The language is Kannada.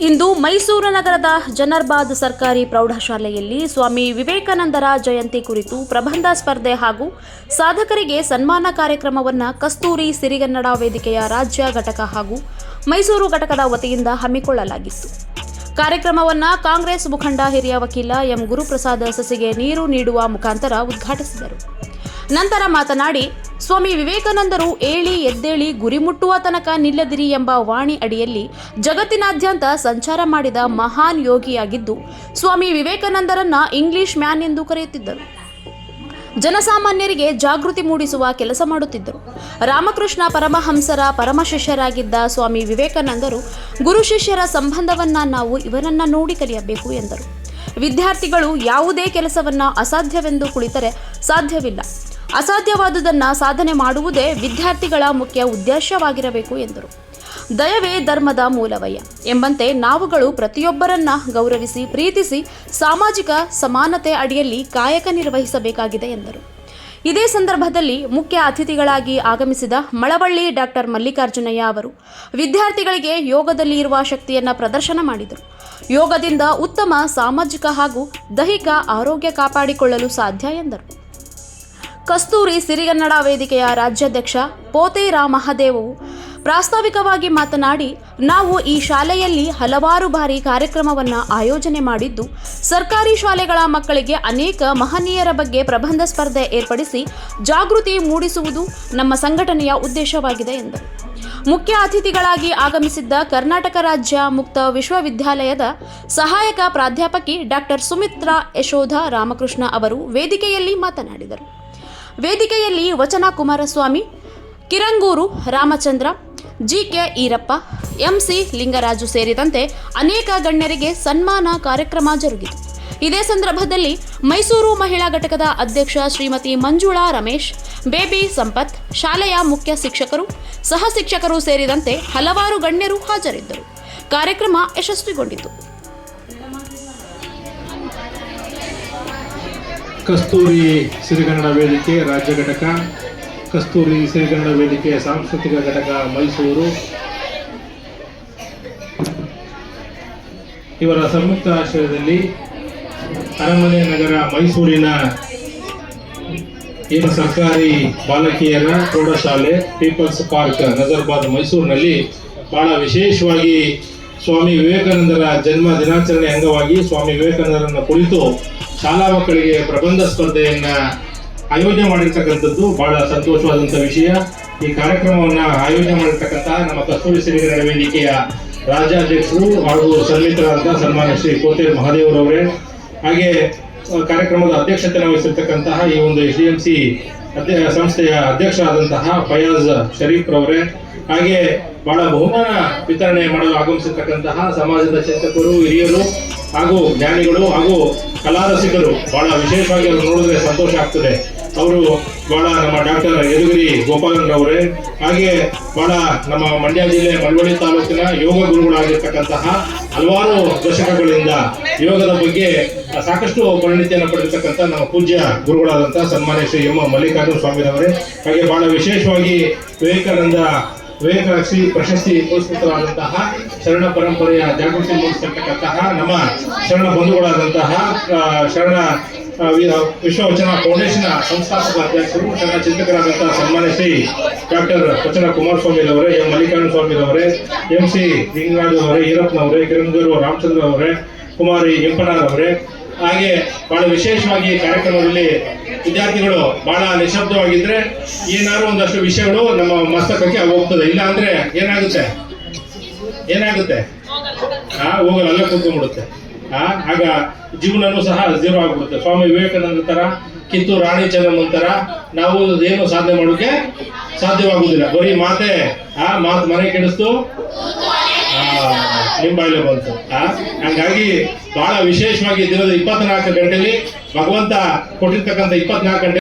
ಇಂದು ಮೈಸೂರು ನಗರದ ಜನರ್ಬಾದ್ ಸರ್ಕಾರಿ ಪ್ರೌಢಶಾಲೆಯಲ್ಲಿ ಸ್ವಾಮಿ ವಿವೇಕಾನಂದರ ಜಯಂತಿ ಕುರಿತು ಪ್ರಬಂಧ ಸ್ಪರ್ಧೆ ಹಾಗೂ ಸಾಧಕರಿಗೆ ಸನ್ಮಾನ ಕಾರ್ಯಕ್ರಮವನ್ನು ಕಸ್ತೂರಿ ಸಿರಿಗನ್ನಡ ವೇದಿಕೆಯ ರಾಜ್ಯ ಘಟಕ ಹಾಗೂ ಮೈಸೂರು ಘಟಕದ ವತಿಯಿಂದ ಹಮ್ಮಿಕೊಳ್ಳಲಾಗಿತ್ತು. ಕಾರ್ಯಕ್ರಮವನ್ನು ಕಾಂಗ್ರೆಸ್ ಮುಖಂಡ ಹಿರಿಯ ವಕೀಲ ಎಂ ಗುರುಪ್ರಸಾದ್ ಸಸಿಗೆ ನೀರು ನೀಡುವ ಮುಖಾಂತರ ಉದ್ಘಾಟಿಸಿದರು. ನಂತರ ಮಾತನಾಡಿ, ಸ್ವಾಮಿ ವಿವೇಕಾನಂದರು ಏಳಿ ಎದ್ದೇಳಿ ಗುರಿ ಮುಟ್ಟುವ ತನಕ ನಿಲ್ಲದಿರಿ ಎಂಬ ವಾಣಿ ಅಡಿಯಲ್ಲಿ ಜಗತ್ತಿನಾದ್ಯಂತ ಸಂಚಾರ ಮಾಡಿದ ಮಹಾನ್ ಯೋಗಿಯಾಗಿದ್ದು, ಸ್ವಾಮಿ ವಿವೇಕಾನಂದರನ್ನ ಇಂಗ್ಲಿಷ್ ಮ್ಯಾನ್ ಎಂದು ಕರೆಯುತ್ತಿದ್ದರು. ಜನಸಾಮಾನ್ಯರಿಗೆ ಜಾಗೃತಿ ಮೂಡಿಸುವ ಕೆಲಸ ಮಾಡುತ್ತಿದ್ದರು. ರಾಮಕೃಷ್ಣ ಪರಮಹಂಸರ ಪರಮ ಶಿಷ್ಯರಾಗಿದ್ದ ಸ್ವಾಮಿ ವಿವೇಕಾನಂದರು, ಗುರು ಶಿಷ್ಯರ ಸಂಬಂಧವನ್ನ ನಾವು ಇವರನ್ನ ನೋಡಿ ಕಲಿಯಬೇಕು ಎಂದರು. ವಿದ್ಯಾರ್ಥಿಗಳು ಯಾವುದೇ ಕೆಲಸವನ್ನ ಅಸಾಧ್ಯವೆಂದು ಕುಳಿತರೆ ಸಾಧ್ಯವಿಲ್ಲ. ಅಸಾಧ್ಯವಾದುದನ್ನು ಸಾಧನೆ ಮಾಡುವುದೇ ವಿದ್ಯಾರ್ಥಿಗಳ ಮುಖ್ಯ ಉದ್ದೇಶವಾಗಿರಬೇಕು ಎಂದರು. ದಯವೇ ಧರ್ಮದ ಮೂಲವಯ್ಯ ಎಂಬಂತೆ ನಾವುಗಳು ಪ್ರತಿಯೊಬ್ಬರನ್ನ ಗೌರವಿಸಿ, ಪ್ರೀತಿಸಿ, ಸಾಮಾಜಿಕ ಸಮಾನತೆ ಅಡಿಯಲ್ಲಿ ಕಾಯಕ ನಿರ್ವಹಿಸಬೇಕಾಗಿದೆ ಎಂದರು. ಇದೇ ಸಂದರ್ಭದಲ್ಲಿ ಮುಖ್ಯ ಅತಿಥಿಗಳಾಗಿ ಆಗಮಿಸಿದ ಮಳವಳ್ಳಿ ಡಾಕ್ಟರ್ ಮಲ್ಲಿಕಾರ್ಜುನಯ್ಯ ಅವರು ವಿದ್ಯಾರ್ಥಿಗಳಿಗೆ ಯೋಗದಲ್ಲಿ ಇರುವ ಶಕ್ತಿಯನ್ನು ಪ್ರದರ್ಶನ ಮಾಡಿದರು. ಯೋಗದಿಂದ ಉತ್ತಮ ಸಾಮಾಜಿಕ ಹಾಗೂ ದೈಹಿಕ ಆರೋಗ್ಯ ಕಾಪಾಡಿಕೊಳ್ಳಲು ಸಾಧ್ಯ ಎಂದರು. ಕಸ್ತೂರಿ ಸಿರಿಗನ್ನಡ ವೇದಿಕೆಯ ರಾಜ್ಯಾಧ್ಯಕ್ಷ ಪೋತೇರಾ ಮಹದೇವು ಪ್ರಾಸ್ತಾವಿಕವಾಗಿ ಮಾತನಾಡಿ, ನಾವು ಈ ಶಾಲೆಯಲ್ಲಿ ಹಲವಾರು ಬಾರಿ ಕಾರ್ಯಕ್ರಮವನ್ನು ಆಯೋಜನೆ ಮಾಡಿದ್ದು, ಸರ್ಕಾರಿ ಶಾಲೆಗಳ ಮಕ್ಕಳಿಗೆ ಅನೇಕ ಮಹನೀಯರ ಬಗ್ಗೆ ಪ್ರಬಂಧ ಸ್ಪರ್ಧೆ ಏರ್ಪಡಿಸಿ ಜಾಗೃತಿ ಮೂಡಿಸುವುದು ನಮ್ಮ ಸಂಘಟನೆಯ ಉದ್ದೇಶವಾಗಿದೆ ಎಂದರು. ಮುಖ್ಯ ಅತಿಥಿಗಳಾಗಿ ಆಗಮಿಸಿದ್ದ ಕರ್ನಾಟಕ ರಾಜ್ಯ ಮುಕ್ತ ವಿಶ್ವವಿದ್ಯಾಲಯದ ಸಹಾಯಕ ಪ್ರಾಧ್ಯಾಪಕಿ ಡಾಕ್ಟರ್ ಸುಮಿತ್ರಾ ಯಶೋಧ ರಾಮಕೃಷ್ಣ ಅವರು ವೇದಿಕೆಯಲ್ಲಿ ಮಾತನಾಡಿದರು. ವೇದಿಕೆಯಲ್ಲಿ ವಚನ ಕುಮಾರಸ್ವಾಮಿ, ಕಿರಂಗೂರು ರಾಮಚಂದ್ರ, ಜಿಕೆ ಈರಪ್ಪ, ಎಂಸಿ ಲಿಂಗರಾಜು ಸೇರಿದಂತೆ ಅನೇಕ ಗಣ್ಯರಿಗೆ ಸನ್ಮಾನ ಕಾರ್ಯಕ್ರಮ ಜರುಗಿತು ಇದೇ ಸಂದರ್ಭದಲ್ಲಿ ಮೈಸೂರು ಮಹಿಳಾ ಘಟಕದ ಅಧ್ಯಕ್ಷ ಶ್ರೀಮತಿ ಮಂಜುಳಾ ರಮೇಶ್, ಬೇಬಿ ಸಂಪತ್, ಶಾಲೆಯ ಮುಖ್ಯ ಶಿಕ್ಷಕರು, ಸಹ ಶಿಕ್ಷಕರು ಸೇರಿದಂತೆ ಹಲವಾರು ಗಣ್ಯರು ಹಾಜರಿದ್ದರು. ಕಾರ್ಯಕ್ರಮ ಯಶಸ್ವಿಗೊಂಡಿತು. ಕಸ್ತೂರಿ ಸಿರಿಗನ್ನಡ ವೇದಿಕೆ ರಾಜ್ಯ ಘಟಕ, ಕಸ್ತೂರಿ ಸಿರಿಗನ್ನಡ ವೇದಿಕೆ ಸಾಂಸ್ಕೃತಿಕ ಘಟಕ ಮೈಸೂರು. ಇವರ ಸಂಯುಕ್ತ ಆಶ್ರಯದಲ್ಲಿ ಅರಮನೆ ನಗರ ಮೈಸೂರಿನ ಏನು ಸರ್ಕಾರಿ ಬಾಲಕಿಯರ ಪ್ರೌಢಶಾಲೆ, ಪೀಪಲ್ಸ್ ಪಾರ್ಕ್, ನಜರ್ಬಾದ್ ಮೈಸೂರಿನಲ್ಲಿ ಬಹಳ ವಿಶೇಷವಾಗಿ ಸ್ವಾಮಿ ವಿವೇಕಾನಂದರ ಜನ್ಮ ದಿನಾಚರಣೆ ಅಂಗವಾಗಿ ಸ್ವಾಮಿ ವಿವೇಕಾನಂದರನ್ನು ಕುರಿತು ಶಾಲಾ ಮಕ್ಕಳಿಗೆ ಪ್ರಬಂಧ ಸ್ಪರ್ಧೆಯನ್ನ ಆಯೋಜನೆ ಮಾಡಿರ್ತಕ್ಕಂಥದ್ದು ಬಹಳ ಸಂತೋಷವಾದಂಥ ವಿಷಯ. ಈ ಕಾರ್ಯಕ್ರಮವನ್ನ ಆಯೋಜನೆ ಮಾಡಿರ್ತಕ್ಕಂತಹ ನಮ್ಮ ಕಸ್ತೂರಿ ಸಿರಿಗನ್ನಡ ವೇದಿಕೆಯ ರಾಜ್ಯಾಧ್ಯಕ್ಷರು ಹಾಗೂ ಸನ್ಮಿತರಾದ ಸನ್ಮಾನ ಶ್ರೀ ಕೋಟೇರ್ ಮಹಾದೇವರವರೇ ಹಾಗೆ ಕಾರ್ಯಕ್ರಮದ ಅಧ್ಯಕ್ಷತೆ ವಹಿಸಿರ್ತಕ್ಕಂತಹ ಈ ಒಂದು ಎಸ್ ಡಿ ಎಂ ಸಿ ಸಂಸ್ಥೆಯ ಅಧ್ಯಕ್ಷರಾದಂತಹ ಫಯಾಜ್ ಶರೀಫ್ ರವರೇ. ಹಾಗೆ, ಬಹಳ ಬಹುಮಾನ ವಿತರಣೆ ಮಾಡಲು ಆಗಮಿಸಿರ್ತಕ್ಕಂತಹ ಸಮಾಜದ ಚಿಂತಕರು ಹಿರಿಯರು ಹಾಗೂ ಜ್ಞಾನಿಗಳು ಹಾಗೂ ಕಲಾರಸಿಕರು ಬಹಳ ವಿಶೇಷವಾಗಿ ಅವರು ನೋಡಿದ್ರೆ ಸಂತೋಷ ಆಗ್ತದೆ. ಅವರು ಬಹಳ ನಮ್ಮ ಡಾಕ್ಟರ್ ಯದುಗಿರಿ ಗೋಪಾಲನವರೇ, ಹಾಗೆ ಬಹಳ ನಮ್ಮ ಮಂಡ್ಯ ಜಿಲ್ಲೆ ಮಳವಳ್ಳಿ ತಾಲೂಕಿನ ಯೋಗ ಗುರುಗಳಾಗಿರ್ತಕ್ಕಂತಹ ಹಲವಾರು ದಶಕಗಳಿಂದ ಯೋಗದ ಬಗ್ಗೆ ಸಾಕಷ್ಟು ಪರಿಣಿತಿಯನ್ನು ಪಡೆದಿರ್ತಕ್ಕಂಥ ನಮ್ಮ ಪೂಜ್ಯ ಗುರುಗಳಾದಂತಹ ಸನ್ಮಾನ್ಯ ಶ್ರೀ ಎಂ ಮಲ್ಲಿಕಾರ್ಜುನ ಸ್ವಾಮಿನವರೇ, ಹಾಗೆ ಬಹಳ ವಿಶೇಷವಾಗಿ ವಿವೇಕಾನಂದ ವಿವೇಕಶ್ರೀ ಪ್ರಶಸ್ತಿ ಪುರಸ್ಕೃತರಾದಂತಹ ಶರಣ ಪರಂಪರೆಯ ಜಾಗೃತಿ ಮೂಡಿಸಿರ್ತಕ್ಕಂತಹ ನಮ್ಮ ಶರಣ ಬಂಧುಗಳಾದಂತಹ ಶರಣ ವಿಶ್ವವಚನ ಫೌಂಡೇಶನ್ ಸಂಸ್ಥಾಪಕ ಅಧ್ಯಕ್ಷರು, ಶರಣ ಚಿಂತಕರಾದಂತಹ ಸನ್ಮಾನ್ಯ ಶ್ರೀ ಡಾಕ್ಟರ್ ವಚನ ಅವರೇ ಎಂ. ಮಲ್ಲಿಕಾರ್ಜುನ ಸ್ವಾಮಿ ಅವರೇ ಎಂ. ಸಿ. ಲಿಂಗರಾಜ್ ಅವರೇ ಈರಪ್ಪನವರೇ ಕಿರಂಗೂರು ರಾಮಚಂದ್ರ ಅವರೇ ಕುಮಾರಿ ಎಂಪನಾರ್ ಅವರೇ ಹಾಗೆ ಬಹಳ ವಿಶೇಷವಾಗಿ ಕಾರ್ಯಕ್ರಮದಲ್ಲಿ ವಿದ್ಯಾರ್ಥಿಗಳು ಬಹಳ ನಿಶಬ್ದವಾಗಿದ್ರೆ ಏನಾದ್ರು ಒಂದಷ್ಟು ವಿಷಯಗಳು ನಮ್ಮ ಮಸ್ತಕಕ್ಕೆ ಹೋಗ್ತದೆ. ಇಲ್ಲ ಅಂದ್ರೆ ಏನಾಗುತ್ತೆ? ಏನಾಗುತ್ತೆ? ಆ, ಹೋಗಲ್ಲ, ಅಲ್ಲೇ ಕೂತ್ಕೊಂಡ್ಬಿಡುತ್ತೆ. ಆ, ಆಗ ಜೀವನನೂ ಸಹ ಜೀರೋ ಆಗ್ಬಿಡುತ್ತೆ. ಸ್ವಾಮಿ ವಿವೇಕಾನಂದ ತರ ಕಿತ್ತು ರಾಣಿ ಚಂದ್ರಮ್ ತರ ನಾವು ಏನು ಸಾಧನೆ ಮಾಡೋಕೆ ಸಾಧ್ಯವಾಗುವುದಿಲ್ಲ. ಬರೀ ಮಾತೆ, ಆ, ಮಾತು ಮನೆ ಕೆಡಿಸ್ತು ಬಾಯಿಲೆ ಬಂತು ಹಂಗಾಗಿ ಬಹಳ ವಿಶೇಷವಾಗಿ ದಿನದ ಇಪ್ಪತ್ನಾಲ್ಕು ಗಂಟೆಲಿ ಭಗವಂತ ಕೊಟ್ಟಿರ್ತಕ್ಕಂಥ ಇಪ್ಪತ್ನಾಲ್ಕು ಗಂಟೆ